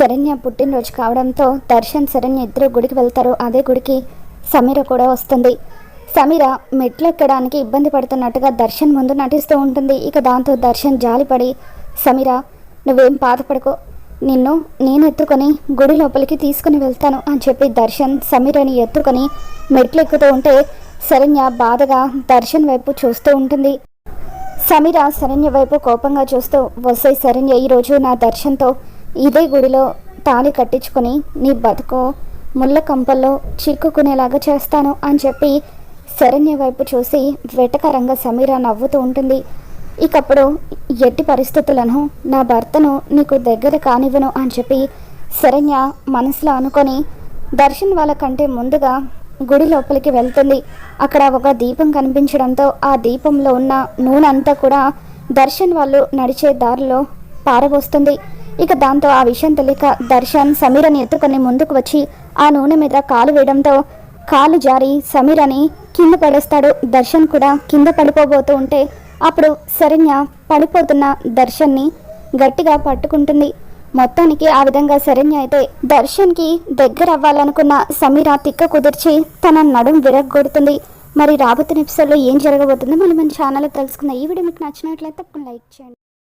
శరణ్య పుట్టినరోజు కావడంతో దర్శన్ శరణ్య ఇద్దరు గుడికి వెళ్తారు. అదే గుడికి సమీర కూడా వస్తుంది. సమీర మెట్లు ఎక్కడానికి ఇబ్బంది పడుతున్నట్టుగా దర్శన్ ముందు నటిస్తూ ఉంటుంది. ఇక దాంతో దర్శన్ జాలిపడి సమీర నువ్వేం బాధపడకు. నిన్ను నేను ఎత్తుకొని గుడి లోపలికి తీసుకుని వెళ్తాను అని చెప్పి దర్శన్ సమీరని ఎత్తుకొని మెట్లు ఎక్కుతూ ఉంటే శరణ్య బాధగా దర్శన్ వైపు చూస్తూ ఉంటుంది. సమీర శరణ్య వైపు కోపంగా చూస్తూ వస్తాయి శరణ్య ఈరోజు నా దర్శన్తో ఇదే గుడిలో తాళి కట్టించుకొని నీ బతుకు ముళ్ళ కంపల్లో చిక్కుకునేలాగా చేస్తాను అని చెప్పి శరణ్య వైపు చూసి వెటకరంగా సమీర నవ్వుతూ ఉంటుంది. ఇకప్పుడు ఎట్టి పరిస్థితులను నా భర్తను నీకు దగ్గర కానివ్వను అని చెప్పి శరణ్య మనసులో అనుకొని దర్శన్ వాళ్ళ కంటే ముందుగా గుడి లోపలికి వెళ్తుంది. అక్కడ ఒక దీపం కనిపించడంతో ఆ దీపంలో ఉన్న నూనె అంతా కూడా దర్శన్ వాళ్ళు నడిచే దారిలో పారబోస్తుంది. ఇక దాంతో ఆ విషయం తెలియక దర్శన్ సమీరని ఎత్తుకొని ముందుకు వచ్చి ఆ నూనె మీద కాలు వేయడంతో కాలు జారి సమీరని కింద పడేస్తాడు దర్శన్ కూడా. కింద పడిపోబోతూ ఉంటే అప్పుడు శరణ్య పడిపోతున్న దర్శన్ని గట్టిగా పట్టుకుంటుంది. మొత్తానికి ఆ విధంగా శరణ్య అయితే దర్శన్కి దగ్గర అవ్వాలనుకున్న సమీర తిక్క కుదిర్చి తన నడుం విరగొడుతుంది మరి రాబోతున్న ఎపిసోడ్లో ఏం జరగబోతుందో మనం మన ఛానల్లో తెలుసుకుందాం. ఈ వీడియో మీకు నచ్చినట్లయితే తప్పకుండా లైక్ చేయండి.